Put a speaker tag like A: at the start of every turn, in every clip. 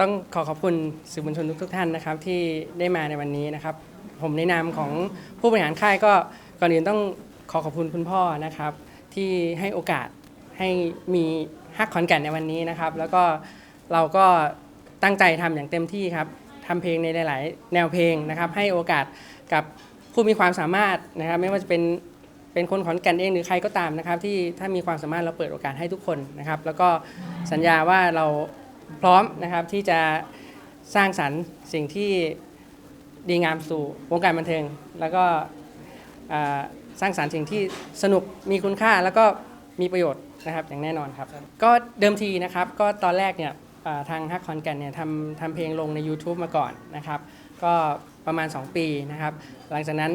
A: ต้องขอขอบคุณสื่อมวลชนทุกๆท่านนะครับที่ได้มาในวันนี้นะครับ ผมในนามของผู้บริหารค่ายก็ก่อนอื่นต้องขอขอบคุณคุณพ่อนะครับ ที่ให้โอกาสให้มีฮักขอนแก่นในวันนี้นะครับ แล้วก็เราก็ตั้งใจทำอย่างเต็มที่ครับทำเพลงในหลาย ๆ แนวเพลงนะครับ ให้โอกาสกับผู้มีความสามารถนะครับ ไม่ว่าจะเป็นเป็นคนขอนแก่นเองหรือใครก็ตามนะครับ ที่ถ้ามีความสามารถเราเปิดโอกาสให้ทุกคนนะครับ แล้วก็สัญญาว่าเรา พร้อมนะครับที่จะสร้างสรรค์สิ่งที่ดีงามสู่วงการบันเทิง แล้วก็อ่าสร้างสรรค์สิ่งที่สนุกมีคุณค่าแล้วก็มีประโยชน์นะครับอย่างแน่นอนครับ ก็เดิมทีนะครับก็ตอนแรกเนี่ยอ่าทางฮักคอนแกันเนี่ยทำทำเพลงลงใน YouTube มาก่อนนะครับ ก็ประมาณ 2 ปีนะครับ หลังจากนั้น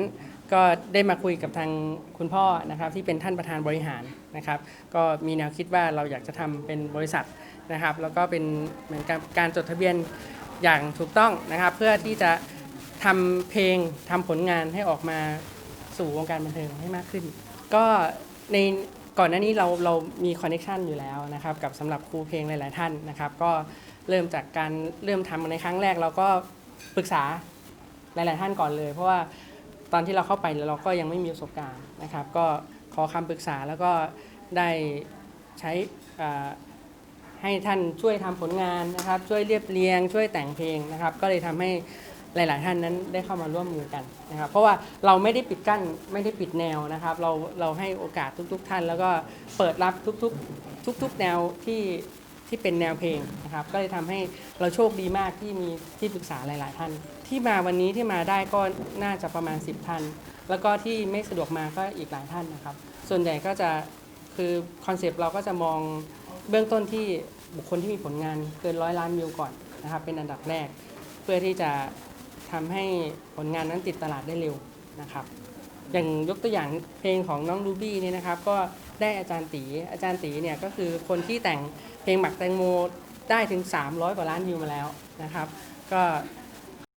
A: ก็ได้มาคุยกับทางคุณพ่อนะครับที่เป็นท่านประธานบริหารนะครับ ก็มีแนวคิดว่าเราอยากจะทำเป็นบริษัทนะครับ แล้วก็เป็นเหมือนกับการจดทะเบียนอย่างถูกต้องนะครับ เพื่อที่จะทำเพลงทำผลงานให้ออกมาสู่วงการบันเทิงให้มากขึ้น ก็ในก่อนหน้านี้เราเรามีคอนเน c t ชันอยู่แล้วนะครับ กับสำหรับครูเพลงหลาย ๆ ท่านนะครับ ก็เริ่มจากการเริ่มทำในครั้งแรกเราก็ปรึกษาหลาย ๆ ท่านก่อนเลย เพราะว่า ตอนที่เราเข้าไปเราก็ยังไม่มีประสบการณ์นะครับ ก็ขอคำปรึกษาแล้วก็ได้ใช้ให้ท่านช่วยทำผลงานนะครับ ช่วยเรียบเรียง ช่วยแต่งเพลงนะครับ ก็เลยทำให้หลาย ๆ ท่านนั้นได้เข้ามาร่วมมือกันนะครับ เพราะว่าเราไม่ได้ปิดกั้นไม่ได้ปิดแนวนะครับ เราเราให้โอกาสทุก ๆ ท่าน แล้วก็เปิดรับทุก ๆ ทุก ๆ แนวที่ ที่เป็นแนวเพลงนะครับ ก็เลยทำให้เราโชคดีมากที่มีที่ปรึกษาหลาย ๆ ท่าน ที่มาวันนี้ที่มาได้ก็น่าจะประมาณ 10 ท่าน แล้วก็ที่ไม่สะดวกมาก็อีกหลายท่านนะครับ ส่วนใหญ่ก็จะคือคอนเซปต์เราก็จะมองเบื้องต้นที่บุคคลที่มีผลงานเกินร้อยล้านวิวก่อนนะครับ เป็นอันดับแรก เพื่อที่จะทำให้ผลงานนั้นติดตลาดได้เร็วนะครับ อย่างยกตัวอย่างเพลงของน้องรูบี้นี่นะครับ ก็ได้อาจารย์ตีอาจารย์ตีเนี่ยก็คือคนที่แต่งเพลงหมักแตงโมได้ถึง 300 กว่าล้านวิวมาแล้วนะครับ ก็